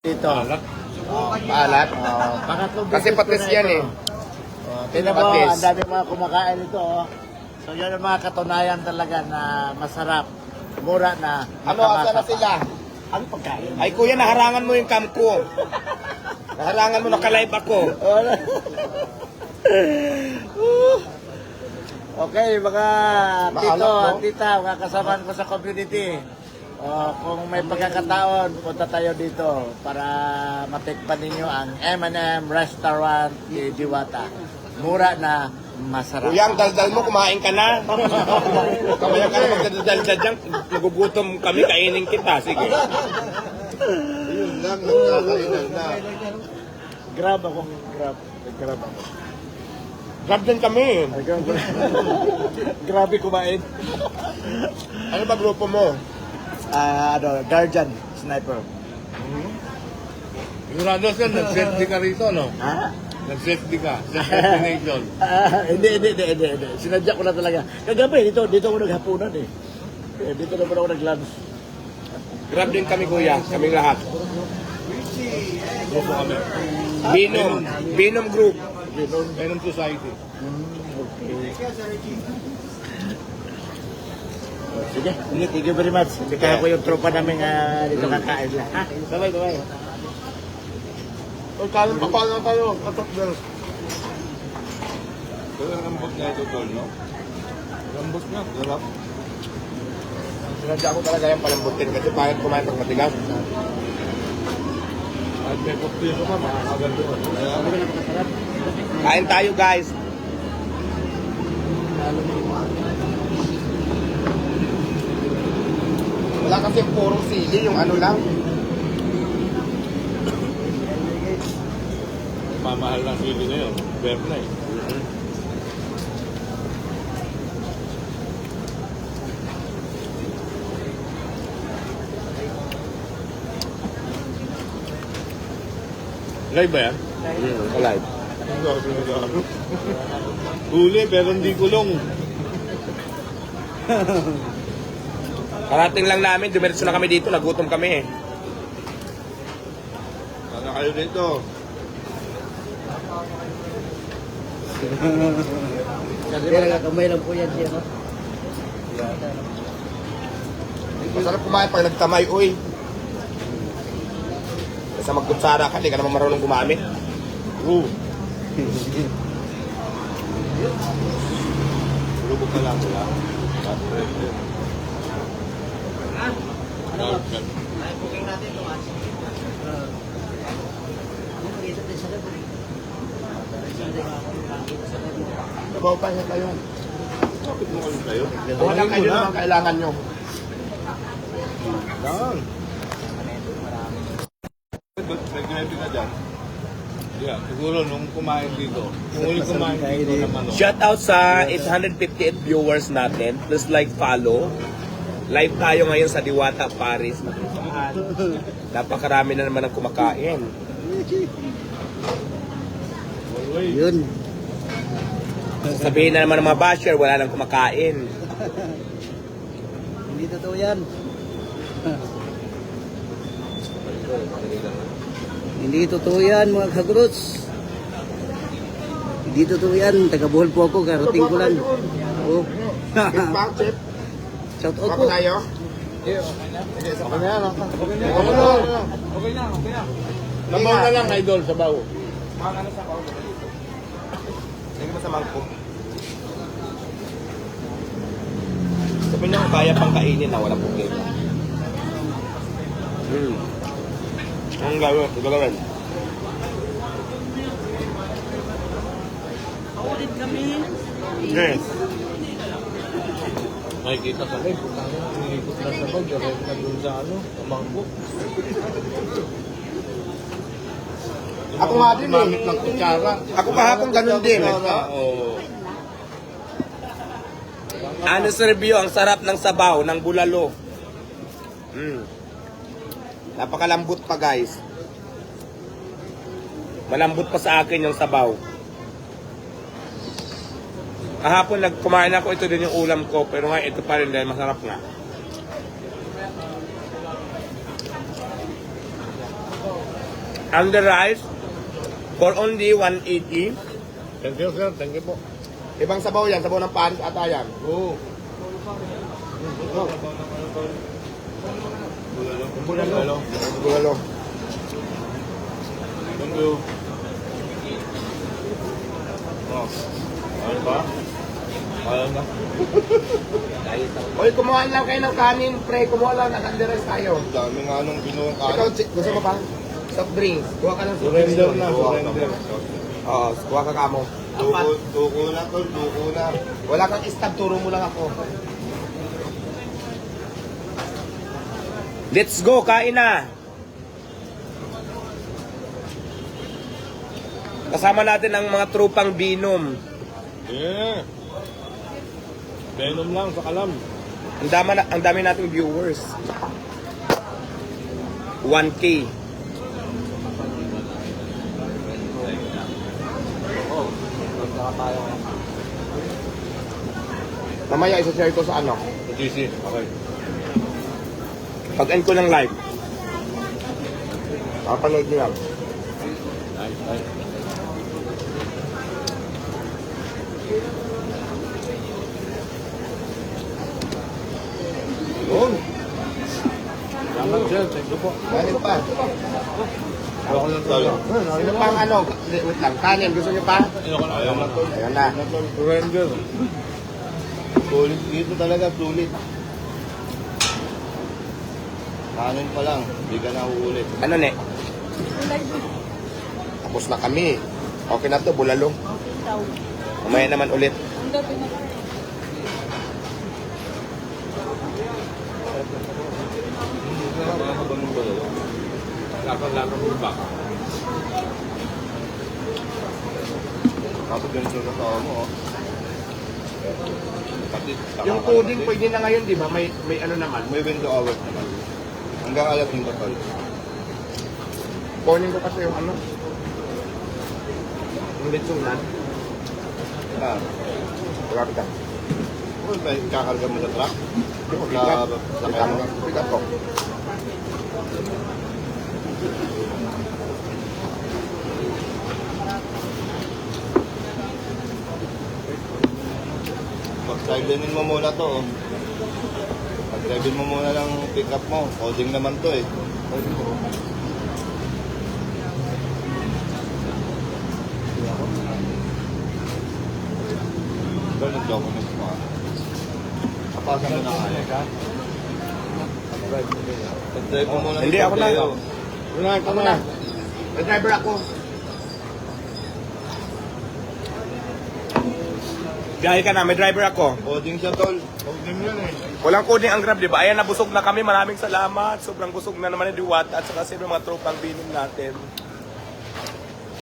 Dito. Alat. Oh, Maalat? oh, pangatlong Kasi ko patis na yan ito. eh. Oh, tingnan mo, Patis. ang dami mga kumakain ito. Oh. So yun ang mga katunayan talaga na masarap. Mura na. Ano, asa na pa. sila? Ang pagkain. Ay kuya, naharangan mo yung cam ko. Naharangan mo, nakalive ako. Wala. okay, mga tito Maalat, no? at tita, mga kasamahan ko sa community. Oh, kung may pagkakataon, punta tayo dito para matikpan ninyo ang M&M Restaurant di Diwata. Mura na masarap. Kuya, ang daldal mo, kumain ka na. Kamaya ka na magdadaldal dyan. Nagugutom kami, kainin kita. Sige. Yun lang, nagkakainan na. Grab ako, grab. Grab ako. Grab din kami. Ay, grab. Grabe kumain. Ano ba grupo mo? Ah, ano, Guardian Sniper. Sigurado ka, nag-safety ka rito, no? Ha? Nag-safety ka sa destination. Ah, hindi, hindi, hindi, hindi, hindi. Sinadya ko na talaga. Kagabi, dito, dito ako naghapunan eh. eh dito naman ako nag-lunch. Grab din kami kuya, kaming lahat. Grupo kami. Binom, Binom Group. Venom Society. Sige, sige, thank you very much. Kaya ko yung tropa namin uh, dito kakain lang. Ha? Bye-bye, bye-bye. O, kanin pa paano tayo? Katok girl. Pero ang lambot na ito, tol, no? Lambot na, sarap. Sinadya ko talaga yung palambutin kasi pangit kumain pag matigas. At may pustiso ka, makakaganto ka. Kaya, Kain tayo guys. Wala kasi puro sili, yung ano lang. mamahal ng sili ngayon. Bear na eh. Live ba yan? Mm, alive. Huli pero hindi kulong. Karating lang namin, dumiretso na kami dito, nagutom kami eh. Sana kayo dito. Kasi talaga, kamay lang po yan siya, no? Masarap kumain pag nagkamay, uy. Kasi magkutsara ka, di ka naman marunong gumamit. Oo. Lubog na lang wala. Ano? Nabaw pa siya tayo. Bakit mo kayo? Kung lang kayo naman kailangan nyo. May gravy na dyan? Yeah, siguro nung kumain dito. Yung uli kumain dito naman. Shout out sa 858 viewers natin. Please like, follow. Live tayo ngayon sa Diwata, Paris. Napakarami na naman ang kumakain. Yun. Sabihin na naman ng mga basher, wala nang kumakain. Hindi totoo yan. Hindi totoo yan, mga kagruts. Hindi totoo yan. Taga-Bohol po ako, karating ko lang. Oh. Shout out po. tayo? Okay na lang. Okay na lang. Okay na, okay na. Labaw na lang, idol, sa bawo. Hindi mo sa mangkok. Sabi niya kaya pang kainin na walang problema. Hmm. Ang gawin, ang gawin. Yes. Nakikita sa live, ano, inikot na sa bag, direct na dun sa ano, sa mangkok. Ako nga din eh. Ng kutsara. Ako kahapon ganun din. Oo. Honest review, ang sarap ng sabaw, ng bulalo. Mm. Napakalambot pa guys. Malambot pa sa akin yung sabaw. Kahapon nagkumain ako, ito din yung ulam ko, pero nga ito pa rin dahil masarap nga. And the rice, for only 180. Thank you, sir. Thank you po. Ibang sabaw yan, sabaw ng panis ata yan. Oo. Bulalo. Bulalo. Thank you. Oh. Ano ba? Kaya na. Oy, kumuha lang kayo ng kanin, pre. Kumuha lang, nag-underize tayo. Dami nga nung binuong Ikaw, chi- gusto mo pa? Soft drinks. Kuha ka ng soft drinks. Surrender na, surrender. Oo, kuha ka kamo. Duko, duko na tol, duko na. Wala kang stab, turo mo lang ako. Let's go, kain na! Kasama natin ang mga trupang binom. Yeah. Venom lang sa kalam. Ang dami, na, ang dami nating viewers. 1K. Mamaya isa-share ko sa ano. Sa GC. Okay. Pag-end ko ng live. Papanood nyo lang. Nice, nice. Yun. Salamat, sir. Thank you po. Kanin pa. Ako lang tayo. Sino pang ano? Wait lang, kanin. Gusto nyo pa? Ayoko na. Ayaw na tol. Ayan na. Surrender. Sulit dito talaga, sulit. Kanin pa lang, hindi ka na uulit. Ano ne? Tapos na kami. Okay na to, bulalo. Mamaya naman ulit. Lakad-lakad mo ba? Tapos ganito sa tao mo, oh. Pati, Yung coding pwede na ngayon, di ba? May, may ano naman. May window hours naman. Hanggang alas 5 tol. Kunin ko kasi yung ano. Yung litsunan. Ah, Grabe ka. Ba kakarga mo sa truck? Pick Sa, up. sa Pick up. Ko. Pag-sideline mo muna to, oh. Pag-sideline mo muna lang pick up mo. Coding naman to, eh. Pero nag-documents mo, ah. Kapasan mo na kaya ka. Pag-drive mo muna. Hindi, ako na. Una, ako na. May driver ako. Biyahe ka na, may driver ako. Coding siya, tol. Coding yan, eh. Walang coding ang Grab, di ba? Ayan, nabusog na kami. Maraming salamat. Sobrang busog na naman ni Diwata at saka sino mga tropang binom natin.